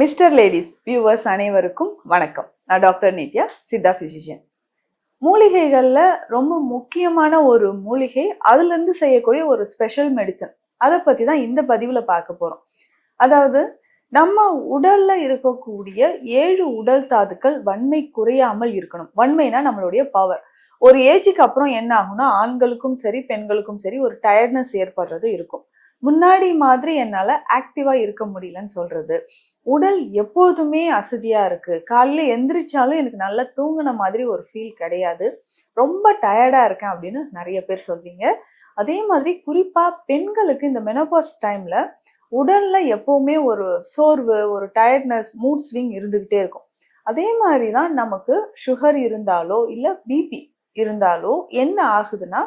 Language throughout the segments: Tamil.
மிஸ்டர் லேடிஸ் வியூவர்ஸ் அனைவருக்கும் வணக்கம். நான் டாக்டர் நித்யா சித்தா பிசிஷியன் மூலிகைகளில் ரொம்ப முக்கியமான ஒரு மூலிகை அதுலேருந்து செய்யக்கூடிய ஒரு ஸ்பெஷல் மெடிசன் அதை பற்றி தான் இந்த பதிவில் பார்க்க போகிறோம் அதாவது நம்ம உடல்ல இருக்கக்கூடிய ஏழு உடல் தாதுக்கள் வன்மை குறையாமல் இருக்கணும். வன்மைனா நம்மளுடைய பவர் ஒரு ஏஜுக்கு அப்புறம் என்ன ஆகும்னா ஆண்களுக்கும் சரி பெண்களுக்கும் சரி ஒரு டயர்ட்னஸ் ஏற்படுறது இருக்கும். முன்னாடி மாதிரி என்னால் ஆக்டிவாக இருக்க முடியலன்னு சொல்கிறது உடல் எப்பொழுதுமே அசதியாக இருக்குது காலையில் எந்திரிச்சாலும் எனக்கு நல்லா தூங்கின மாதிரி ஒரு ஃபீல் கிடையாது. ரொம்ப டயர்டாக இருக்கேன் அப்படின்னு நிறைய பேர் சொல்வீங்க. அதே மாதிரி குறிப்பாக பெண்களுக்கு இந்த மெனோபாஸ் டைமில் உடலில் எப்போவுமே ஒரு சோர்வு ஒரு டயர்ட்னஸ் மூட் ஸ்விங் இருந்துக்கிட்டே இருக்கும். அதே மாதிரி தான் நமக்கு சுகர் இருந்தாலோ இல்லை பிபி இருந்தாலோ என்ன ஆகுதுன்னா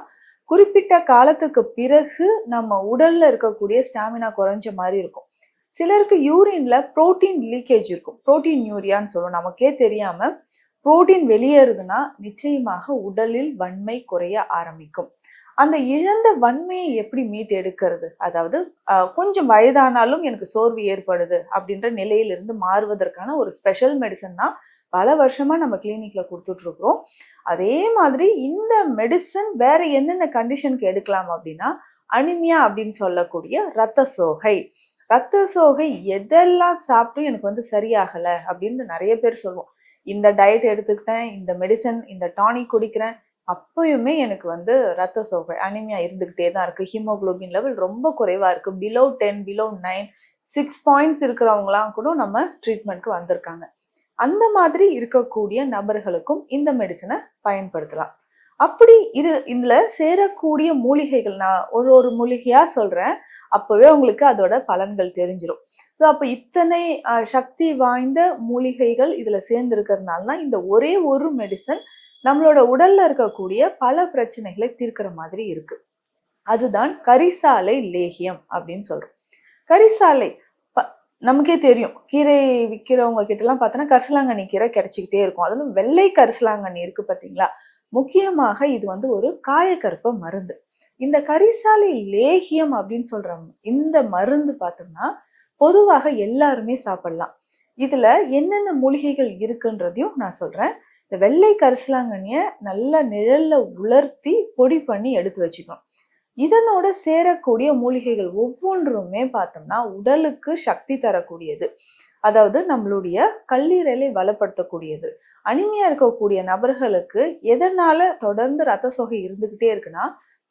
குறிப்பிட்ட காலத்துக்கு பிறகு நம்ம உடல்ல இருக்கக்கூடிய ஸ்டாமினா குறைஞ்ச மாதிரி இருக்கும். சிலருக்கு யூரின்ல புரோட்டீன் லீக்கேஜ் இருக்கும். புரோட்டீன் யூரியான்னு சொல்லுவோம். நமக்கே தெரியாம புரோட்டீன் வெளியேறுதுன்னா நிச்சயமாக உடலில் வன்மை குறைய ஆரம்பிக்கும். அந்த இழந்த வன்மையை எப்படி மீட்டு எடுக்கிறது அதாவது ஆஹ், கொஞ்சம் வயதானாலும் எனக்கு சோர்வு ஏற்படுது அப்படின்ற நிலையிலிருந்து மாறுவதற்கான ஒரு ஸ்பெஷல் மெடிசன் தான் பல வருஷமா நம்ம கிளினிக்ல கொடுத்துட்டு இருக்கிறோம் அதே மாதிரி இந்த மெடிசன் வேற என்னென்ன கண்டிஷனுக்கு எடுக்கலாம் அப்படின்னா அனிமியா அப்படின்னு சொல்லக்கூடிய ரத்த சோகை. ரத்த சோகை எதெல்லாம் சாப்பிட்டும் எனக்கு வந்து சரியாகல அப்படின்னு நிறைய பேர் சொல்லுவோம். இந்த டயட் எடுத்துக்கிட்டேன் இந்த மெடிசன் இந்த டானிக் குடிக்கிறேன் அப்பயுமே எனக்கு வந்து ரத்த சோகை அனிமியா இருந்துக்கிட்டே தான் இருக்கு. ஹீமோக்ளோபின் லெவல் ரொம்ப குறைவா இருக்கு. Below ten below nine six points இருக்கிறவங்களாம் கூட நம்ம ட்ரீட்மெண்ட்க்கு வந்திருக்காங்க. அந்த மாதிரி இருக்கக்கூடிய நபர்களுக்கும் இந்த மெடிசனை பயன்படுத்தலாம். அப்படி இரு இதில் சேரக்கூடிய மூலிகைகள் நான் ஒரு ஒரு மூலிகையாக சொல்கிறேன் அப்போவே உங்களுக்கு அதோட பலன்கள் தெரிஞ்சிடும் ஸோ அப்போ இத்தனை சக்தி வாய்ந்த மூலிகைகள் இதில் சேர்ந்துருக்கிறதுனால தான் இந்த ஒரே ஒரு மெடிசன் நம்மளோட உடல்ல இருக்கக்கூடிய பல பிரச்சனைகளை தீர்க்கிற மாதிரி இருக்கு. அதுதான் கரிசாலை லேகியம் அப்படின்னு சொல்றோம். கரிசாலை நமக்கே தெரியும். கீரை விற்கிறவங்க கிட்டலாம் பார்த்தோன்னா கரிசலாங்கண்ணி கீரை கிடைச்சிக்கிட்டே இருக்கும். அதுவும் வெள்ளை கரிசலாங்கண்ணி இருக்குது பார்த்தீங்களா முக்கியமாக இது வந்து ஒரு காயக்கற்ப மருந்து. இந்த கரிசாலை லேகியம் அப்படின்னு சொல்கிற இந்த மருந்து பார்த்தோம்னா பொதுவாக எல்லாருமே சாப்பிடலாம். இதில் என்னென்ன மூலிகைகள் இருக்குன்றதையும் நான் சொல்கிறேன் இந்த வெள்ளை கரிசலாங்கண்ணியை நல்லா நிழலில் உலர்த்தி பொடி பண்ணி எடுத்து வச்சுக்கணும். இதனோட சேரக்கூடிய மூலிகைகள் ஒவ்வொன்றுமே பார்த்தோம்னா உடலுக்கு சக்தி தரக்கூடியது. அதாவது நம்மளுடைய கல்லீரலை வளப்படுத்தக்கூடியது. அனிமையா இருக்கக்கூடிய நபர்களுக்கு எதனால தொடர்ந்து ரத்த சோகை இருந்துகிட்டே இருக்குன்னா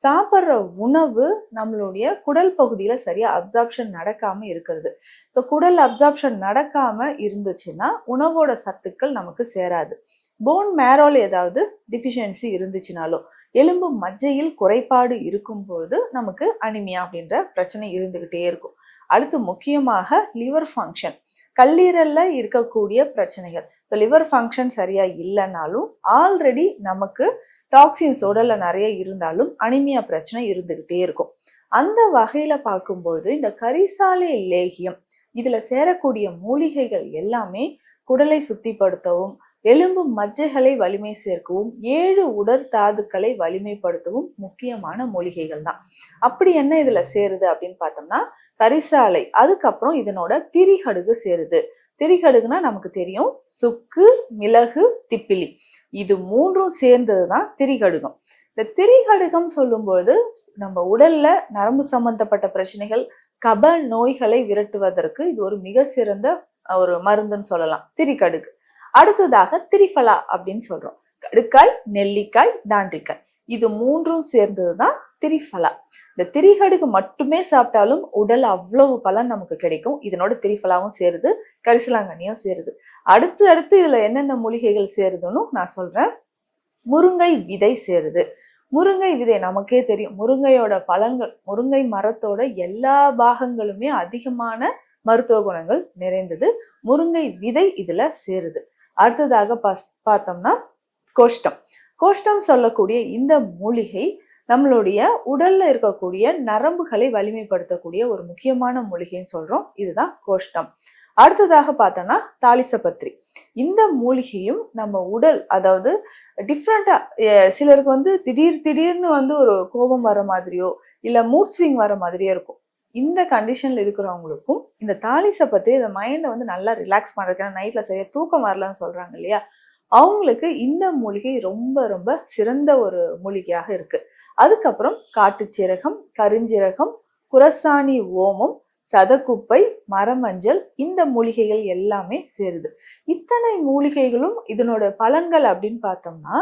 சாப்பிட்ற உணவு நம்மளுடைய குடல் பகுதியில சரியா அப்சார்ப்ஷன் நடக்காம இருக்கிறது. இப்போ குடல் அப்சார்ப்ஷன் நடக்காம இருந்துச்சுன்னா உணவோட சத்துக்கள் நமக்கு சேராது. போன் மேரோல ஏதாவது டிஃபிஷியன்சி இருந்துச்சுனாலும் எலும்பு மஜ்ஜையில் குறைபாடு இருக்கும்போது நமக்கு அனிமியா அப்படின்ற பிரச்சனை இருந்துகிட்டே இருக்கும். அடுத்து முக்கியமாக லிவர் ஃபங்க்ஷன் கல்லீரல்ல இருக்கக்கூடிய பிரச்சனைகள். இப்போ லிவர் ஃபங்க்ஷன் சரியா இல்லைனாலும் ஆல்ரெடி நமக்கு டாக்ஸின்ஸ் உடல்ல நிறைய இருந்தாலும் அனிமியா பிரச்சனை இருந்துகிட்டே இருக்கும். அந்த வகையில பார்க்கும்பொழுது இந்த கரிசாலை லேகியம் இதுல சேரக்கூடிய மூலிகைகள் எல்லாமே குடலை சுத்திப்படுத்தவும் எலும்பு மஜ்ஜைகளை வலிமை சேர்க்கவும் ஏழு உடற் தாதுக்களை வலிமைப்படுத்தவும் முக்கியமான மூலிகைகள் தான். அப்படி என்ன இதுல சேருது அப்படின்னு பார்த்தோம்னா கரிசாலை அதுக்கப்புறம் இதனோட திரிகடுகு சேருது. திரிகடுகுனா நமக்கு தெரியும் சுக்கு மிளகு திப்பிலி. இது மூன்றும் சேர்ந்தது தான் திரிகடுகம். இந்த திரிகடுகம் சொல்லும்போது நம்ம உடல்ல நரம்பு சம்பந்தப்பட்ட பிரச்சனைகள் கப நோய்களை விரட்டுவதற்கு இது ஒரு மிக சிறந்த ஒரு மருந்துன்னு சொல்லலாம். திரிகடுகு. அடுத்ததாக திரிஃபலா அப்படின்னு சொல்றோம். கடுக்காய் நெல்லிக்காய் தாண்டிக்காய் இது மூன்றும் சேர்ந்தது தான் திரிஃபலா. இந்த திரிகடுகு மட்டுமே சாப்பிட்டாலும் உடல் அவ்வளவு பலன் நமக்கு கிடைக்கும். இதனோட திரிஃபலாவும் சேருது கரிசலாங்கண்ணியும் சேருது. அடுத்து அடுத்து இதுல என்னென்ன மூலிகைகள் சேருதுன்னு நான் சொல்றேன். முருங்கை விதை சேருது. முருங்கை விதை நமக்கே தெரியும். முருங்கையோட பலன்கள் முருங்கை மரத்தோட எல்லா பாகங்களுமே அதிகமான மருத்துவ குணங்கள் நிறைந்தது. முருங்கை விதை இதுல சேருது. அடுத்ததாக பாஸ் பார்த்தோம்னா கோஷ்டம். கோஷ்டம் சொல்லக்கூடிய இந்த மூலிகை நம்மளுடைய உடல்ல இருக்கக்கூடிய நரம்புகளை வலிமைப்படுத்தக்கூடிய ஒரு முக்கியமான மூலிகைன்னு சொல்றோம். இதுதான் கோஷ்டம். அடுத்ததாக பார்த்தோம்னா தாலிசபத்ரி இந்த மூலிகையும் நம்ம உடல் அதாவது டிஃப்ரெண்டா சிலருக்கு வந்து திடீர் திடீர்னு வந்து ஒரு கோபம் வர மாதிரியோ இல்ல மூட் ஸ்விங் வர மாதிரியோ இருக்கும். இந்த கண்டிஷனில் இருக்கிறவங்களுக்கும் இந்த தாலிஸை பற்றி இந்த மைண்டை வந்து நல்லா ரிலாக்ஸ் பண்ணுறதுக்கு ஏன்னா நைட்டில் சரியாக தூக்கம் வரலன்னு சொல்கிறாங்க இல்லையா? அவங்களுக்கு இந்த மூலிகை ரொம்ப ரொம்ப சிறந்த ஒரு மூலிகையாக இருக்குது அதுக்கப்புறம் காட்டுச்சீரகம் கருஞ்சீரகம் குரசாணி ஓமம் சதக்குப்பை மரமஞ்சள் இந்த மூலிகைகள் எல்லாமே சேருது. இத்தனை மூலிகைகளும் இதனோட பலன்கள் அப்படின்னு பார்த்தோம்னா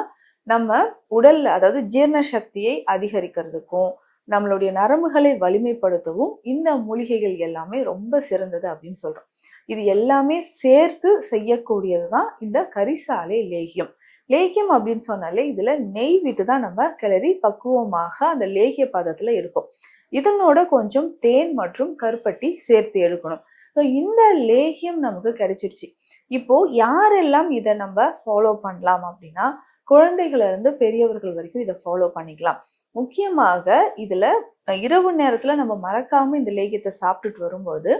நம்ம உடல்ல அதாவது ஜீரண சக்தியை அதிகரிக்கிறதுக்கும் நம்மளுடைய நரம்புகளை வலிமைப்படுத்தவும் இந்த மூலிகைகள் எல்லாமே ரொம்ப சிறந்தது அப்படின்னு சொல்றோம். இது எல்லாமே சேர்த்து செய்யக்கூடியது தான் இந்த கரிசாலை லேகியம். லேகியம் அப்படின்னு சொன்னாலே இதுல நெய் விட்டு தான் நம்ம கிளறி பக்குவமாக அந்த லேகிய பதத்துல எடுப்போம். இதனோட கொஞ்சம் தேன் மற்றும் கருப்பட்டி சேர்த்து எடுக்கணும். ஸோ இந்த லேகியம் நமக்கு கிடைச்சிருச்சு. இப்போ யாரெல்லாம் இதை நம்ம ஃபாலோ பண்ணலாம் அப்படின்னா குழந்தைகள இருந்து பெரியவர்கள் வரைக்கும் இதை ஃபாலோ பண்ணிக்கலாம். முக்கியமாக இதுல இரவு நேரத்துல நம்ம மறக்காம இந்த லேகியத்தை சாப்பிட்டுட்டு வரும்போது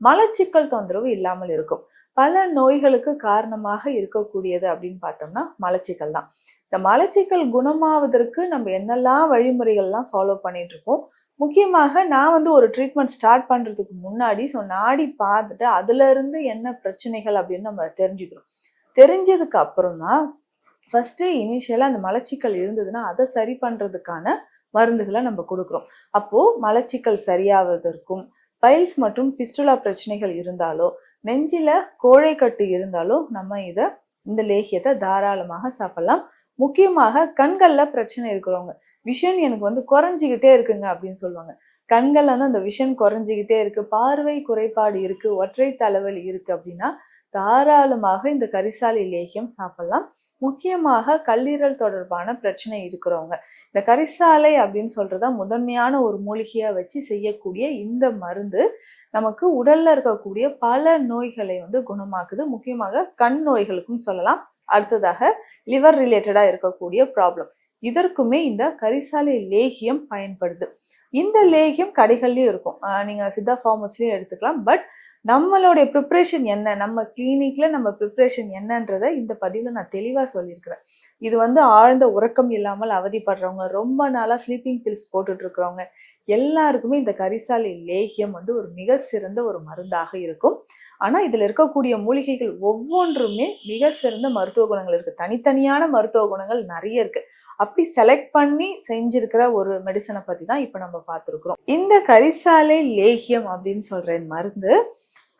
மலச்சிக்கல் தொந்தரவு இல்லாமல் இருக்கும். பல நோய்களுக்கு காரணமாக இருக்கக்கூடியது அப்படின்னு பார்த்தோம்னா மலச்சிக்கல் தான். இந்த மலச்சிக்கல் குணமாவதற்கு நம்ம என்னெல்லாம் வழிமுறைகள்லாம் ஃபாலோ பண்ணிட்டு இருக்கோம்? முக்கியமாக நான் வந்து ஒரு ட்ரீட்மெண்ட் ஸ்டார்ட் பண்றதுக்கு முன்னாடி ஸோ நாடி பார்த்துட்டு அதுல இருந்து என்ன பிரச்சனைகள் அப்படின்னு நம்ம தெரிஞ்சுக்கிறோம் தெரிஞ்சதுக்கு அப்புறம் தான் ஃபஸ்ட்டு இனிஷியலாக அந்த மலச்சிக்கல் இருந்ததுன்னா அதை சரி பண்ணுறதுக்கான மருந்துகளை நம்ம கொடுக்குறோம். அப்போது மலச்சிக்கல் சரியாவதற்கும் பைல்ஸ் மற்றும் ஃபிஸ்டுலா பிரச்சனைகள் இருந்தாலோ நெஞ்சில் கோழைக்கட்டு இருந்தாலோ நம்ம இதை இந்த லேகியத்தை தாராளமாக சாப்பிடலாம். முக்கியமாக கண்களில் பிரச்சனை இருக்கிறவங்க. விஷன் எனக்கு வந்து குறைஞ்சிக்கிட்டே இருக்குங்க அப்படின்னு சொல்லுவாங்க. கண்களில் வந்து அந்த விஷன் குறைஞ்சிக்கிட்டே இருக்கு பார்வை குறைபாடு இருக்கு ஒற்றை தலைவலி இருக்கு அப்படின்னா தாராளமாக இந்த கரிசாலி லேகியம் சாப்பிடலாம். முக்கியமாக கல்லீரல் தொடர்பான பிரச்சனை இருக்கிறவங்க. இந்த கரிசாலை அப்படின்னு சொல்றத முதன்மையான ஒரு மூலிகையா வச்சு செய்யக்கூடிய இந்த மருந்து நமக்கு உடல்ல இருக்கக்கூடிய பல நோய்களை வந்து குணமாக்குது. முக்கியமாக கண் நோய்களுக்கும் சொல்லலாம். அடுத்ததாக லிவர் ரிலேட்டடா இருக்கக்கூடிய ப்ராப்ளம் இதற்குமே இந்த கரிசாலை லேகியம் பயன்படுது. இந்த லேகியம் கடைகள்லயும் இருக்கும். ஆஹ் நீங்க சித்தா ஃபார்மஸ்லயும் எடுத்துக்கலாம். பட் நம்மளுடைய ப்ரிப்ரேஷன் என்ன? நம்ம கிளினிக்ல நம்ம ப்ரிப்ரேஷன் என்னன்றதை இந்த பதிவில் நான் தெளிவாக சொல்லியிருக்கிறேன். இது வந்து ஆழ்ந்த உறக்கம் இல்லாமல் அவதிப்படுறவங்க ரொம்ப நாளாக ஸ்லீப்பிங் பில்ஸ் போட்டுட்டு இருக்கிறவங்க எல்லாருக்குமே இந்த கரிசாலை லேகியம் வந்து ஒரு மிக சிறந்த ஒரு மருந்தாக இருக்கும். ஆனால் இதில் இருக்கக்கூடிய மூலிகைகள் ஒவ்வொன்றுமே மிக சிறந்த மருத்துவ குணங்கள் இருக்குது தனித்தனியான மருத்துவ குணங்கள் நிறைய இருக்குது அப்படி செலக்ட் பண்ணி செஞ்சிருக்கிற ஒரு மெடிசனை பற்றி தான் இப்போ நம்ம பார்த்துருக்குறோம். இந்த கரிசாலை லேகியம் அப்படின்னு சொல்கிற மருந்து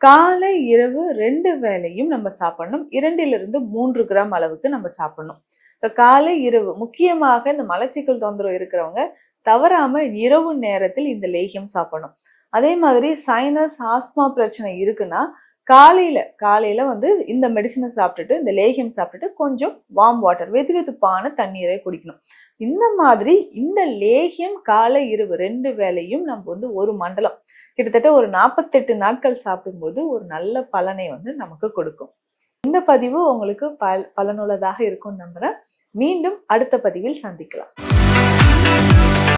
காலை இரவு ரெண்டு வேளையும் நம்ம சாப்பிடணும். இரண்டிலிருந்து மூன்று கிராம் அளவுக்கு நம்ம சாப்பிடணும். இப்போ காலை இரவு முக்கியமாக இந்த மலச்சிக்கல் தொந்தரவு இருக்கிறவங்க தவறாம இரவு நேரத்தில் இந்த லேகியம் சாப்பிடணும். அதே மாதிரி சைனஸ் ஆஸ்மா பிரச்சனை இருக்குன்னா காலையில் காலையில் வந்து இந்த மெடிசனை சாப்பிட்டுட்டு இந்த லேகியம் சாப்பிட்டுட்டு கொஞ்சம் வார்ம் வாட்டர் வெது வெதுப்பான தண்ணீரை குடிக்கணும். இந்த மாதிரி இந்த லேகியம் காலை இரவு ரெண்டு வேளையும் நம்ம வந்து ஒரு மண்டலம் கிட்டத்தட்ட ஒரு நாற்பத்தெட்டு நாட்கள் சாப்பிடும்போது ஒரு நல்ல பலனை வந்து நமக்கு கொடுக்கும். இந்த பதிவு உங்களுக்கு பல பலனுள்ளதாக இருக்கும்னு நம்புகிறேன் மீண்டும் அடுத்த பதிவில் சந்திக்கலாம்.